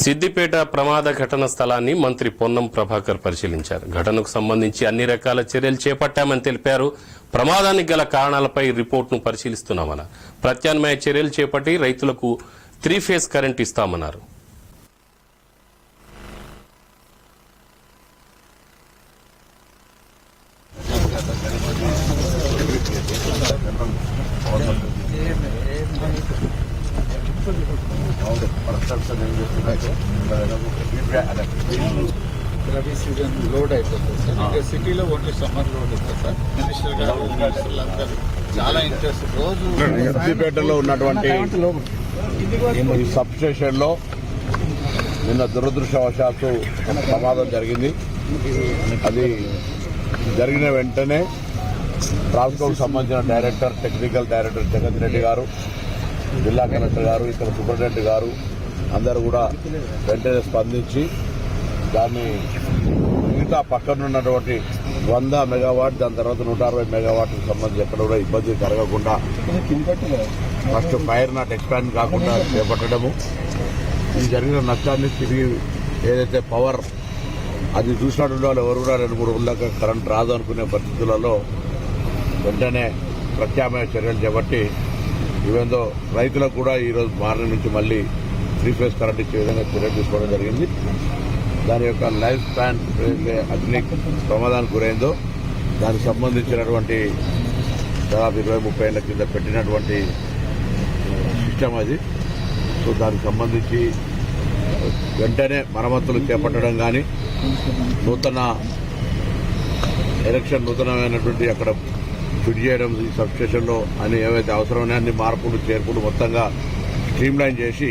సిద్దిపేట ప్రమాద ఘటన స్థలాన్ని మంత్రి పొన్నం ప్రభాకర్ పరిశీలించారు. ఘటనకు సంబంధించి అన్ని రకాల చర్యలు చేపట్టామని తెలిపారు. ప్రమాదానికి గల కారణాలపై రిపోర్టును పరిశీలిస్తున్నామన్నారు ప్రత్యామ్నాయ చర్యలు చేపట్టి రైతులకు త్రీ ఫేజ్ కరెంట్ ఇస్తామన్నారు. రబీ సీజన్ లోడ్ అయిపోతుంది సార్ ఇంకా సిటీలో ఓన్లీ సమ్మర్ లోడ్ ఉంటుంది సార్ మినిస్టర్ గారు మినిస్టర్లు అందరూ చాలా ఇంట్రెస్ట్ రోజు ఉన్నటువంటి సబ్ స్టేషన్లో నిన్న దురదృష్టవశాత్తు ప్రమాదం జరిగింది. అది జరిగిన వెంటనే ట్రాన్స్కోకు సంబంధించిన director technical director Jagan Reddy garu జిల్లా కలెక్టర్ గారు ఇక్కడ సూపరింటెండెంట్ గారు అందరూ కూడా వెంటనే స్పందించి దాన్ని మిగతా పక్కనున్నటువంటి వంద మెగావాట్ దాని తర్వాత నూట అరవై మెగావాట్కి సంబంధించి ఎక్కడ కూడా ఇబ్బంది కలగకుండా ఫస్ట్ ఫైర్ నాట్ ఎక్స్పాండ్ కాకుండా చేపట్టడము. ఈ జరిగిన నష్టాన్ని తిరిగి ఏదైతే పవర్ అది చూసినటువంటి వాళ్ళు ఎవరు కూడా రెండు మూడు ఉండక కరెంట్ రాదు అనుకునే పరిస్థితులలో వెంటనే ప్రత్యామ్నాయ చర్యలు చేపట్టి ఇవేందో రైతులకు కూడా ఈరోజు మార్నింగ్ నుంచి మళ్ళీ త్రీ ఫేస్ కరెంట్ ఇచ్చే విధంగా చర్యలు తీసుకోవడం జరిగింది. దాని యొక్క లైఫ్ స్పాన్ అగ్ని ప్రమాదానికి గురైందో దానికి సంబంధించినటువంటి దాదాపు ఇరవై ముప్పై ఏళ్ళ కింద పెట్టినటువంటి సిస్టమ్ అది. సో దానికి సంబంధించి వెంటనే మరమ్మతులు చేపట్టడం కానీ నూతన ఎలక్షన్ నూతనమైనటువంటి అక్కడ ఫిట్ చేయడం ఈ సబ్ స్టేషన్లో అని ఏవైతే అవసరమైన అన్ని మార్పులు చేర్పులు మొత్తంగా స్ట్రీమ్ లైన్ చేసి